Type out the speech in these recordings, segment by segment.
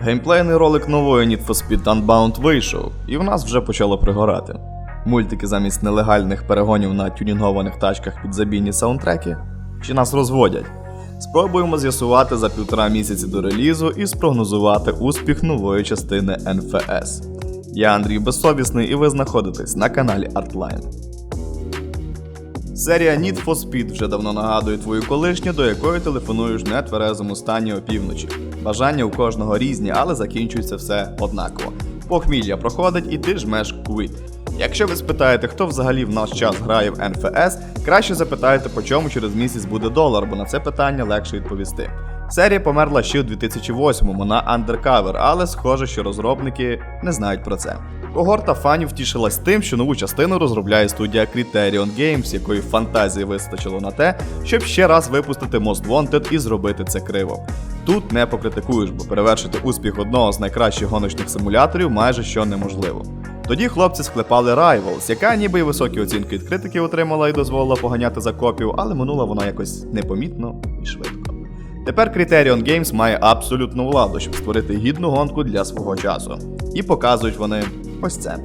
Геймплейний ролик нової Need for Speed Unbound вийшов, і в нас вже почало пригорати. Мультики замість нелегальних перегонів на тюнінгованих тачках під забійні саундтреки чи нас розводять. Спробуємо з'ясувати за півтора місяці до релізу і спрогнозувати успіх нової частини НФС. Я Андрій Безсовісний, і ви знаходитесь на каналі Artline. Серія Need for Speed вже давно нагадує твою колишню, до якої телефонуєш в нетверезому стані опівночі. Бажання у кожного різні, але закінчується все однаково. Похмілля проходить і ти жмеш quit. Якщо ви спитаєте, хто взагалі в наш час грає в НФС, краще запитайте, по чому через місяць буде долар, бо на це питання легше відповісти. Серія померла ще у 2008-му на Undercover, але схоже, що розробники не знають про це. Когорта фанів втішилась тим, що нову частину розробляє студія Criterion Games, якої фантазії вистачило на те, щоб ще раз випустити Most Wanted і зробити це криво. Тут не покритикуєш, бо перевершити успіх одного з найкращих гоночних симуляторів майже що неможливо. Тоді хлопці склепали Rivals, яка ніби й високі оцінки від критиків отримала і дозволила поганяти за копів, але минула вона якось непомітно і швидко. Тепер Criterion Games має абсолютну владу, щоб створити гідну гонку для свого часу. І показують вони ось це.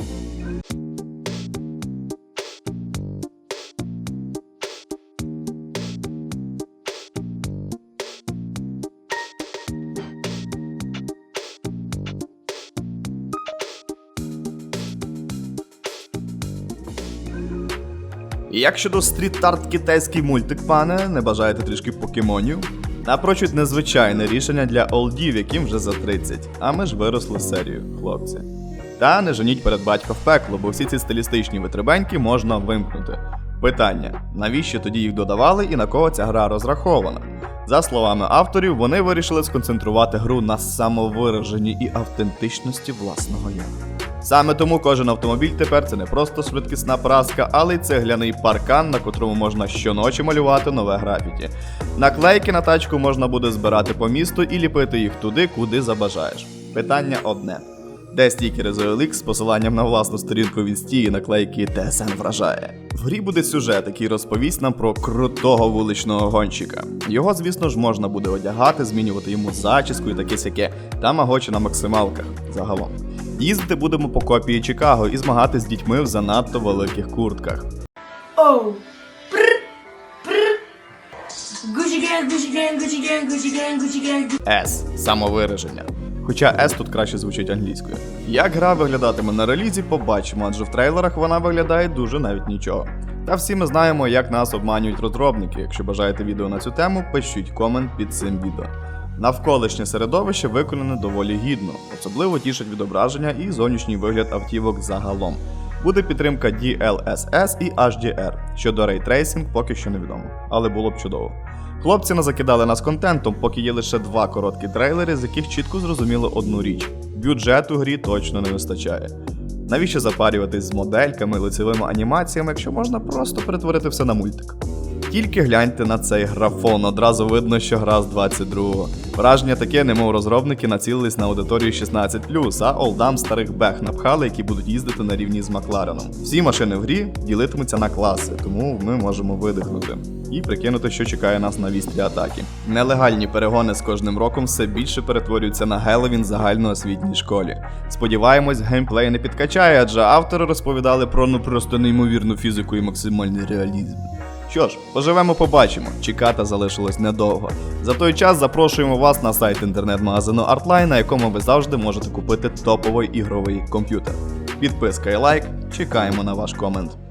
Як щодо стріт-арт китайський мультик, пане, не бажаєте трішки покемонів? Напрочуть незвичайне рішення для олдів, яким вже за 30, а ми ж виросли серію, хлопці. Та не женіть перед батька в пекло, бо всі ці стилістичні витребеньки можна вимкнути. Питання: навіщо тоді їх додавали і на кого ця гра розрахована? За словами авторів, вони вирішили сконцентрувати гру на самовираженні і автентичності власного я. Саме тому кожен автомобіль тепер це не просто швидкісна праска, але й цегляний паркан, на котрому можна щоночі малювати нове графіті. Наклейки на тачку можна буде збирати по місту і ліпити їх туди, куди забажаєш. Питання одне. Де стікери з OLX з посиланням на власну сторінку в інсті і наклейки ТСН вражає. В грі буде сюжет, який розповість нам про крутого вуличного гонщика. Його, звісно ж, можна буде одягати, змінювати йому зачіску і таке сяке, та магочі на максималках загалом. Їздити будемо по копії Чикаго і змагатись з дітьми в занадто великих куртках. Oh. Prr, prr. Gucci gang, Gucci gang, Gucci gang, Gucci gang, Gucci gang. S самовираження. Хоча S тут краще звучить англійською. Як гра виглядатиме на релізі, побачимо, адже в трейлерах вона виглядає дуже навіть нічого. Та всі ми знаємо, як нас обманюють розробники. Якщо бажаєте відео на цю тему, пишіть комент під цим відео. Навколишнє середовище виконане доволі гідно, особливо тішить відображення і зовнішній вигляд автівок загалом. Буде підтримка DLSS і HDR. Щодо рейтрейсинг поки що невідомо, але було б чудово. Хлопці не закидали нас контентом, поки є лише два короткі трейлери, з яких чітко зрозуміло одну річ: бюджету грі точно не вистачає. Навіщо запарюватись з модельками, лицевими анімаціями, якщо можна просто перетворити все на мультик? Тільки гляньте на цей графон, одразу видно, що гра з 22-го. Враження таке, немов розробники націлились на аудиторію 16, а олдам старих бех напхали, які будуть їздити на рівні з Маклареном. Всі машини в грі ділитимуться на класи, тому ми можемо видихнути і прикинути, що чекає нас на вістрі атаки. Нелегальні перегони з кожним роком все більше перетворюються на Геловін загальноосвітній школі. Сподіваємось, геймплей не підкачає, адже автори розповідали про ну просто неймовірну фізику і максимальний реалізм. Що ж, поживемо, побачимо. Чекати залишилось недовго. За той час запрошуємо вас на сайт інтернет-магазину Artline, на якому ви завжди можете купити топовий ігровий комп'ютер. Підписка і лайк. Чекаємо на ваш комент.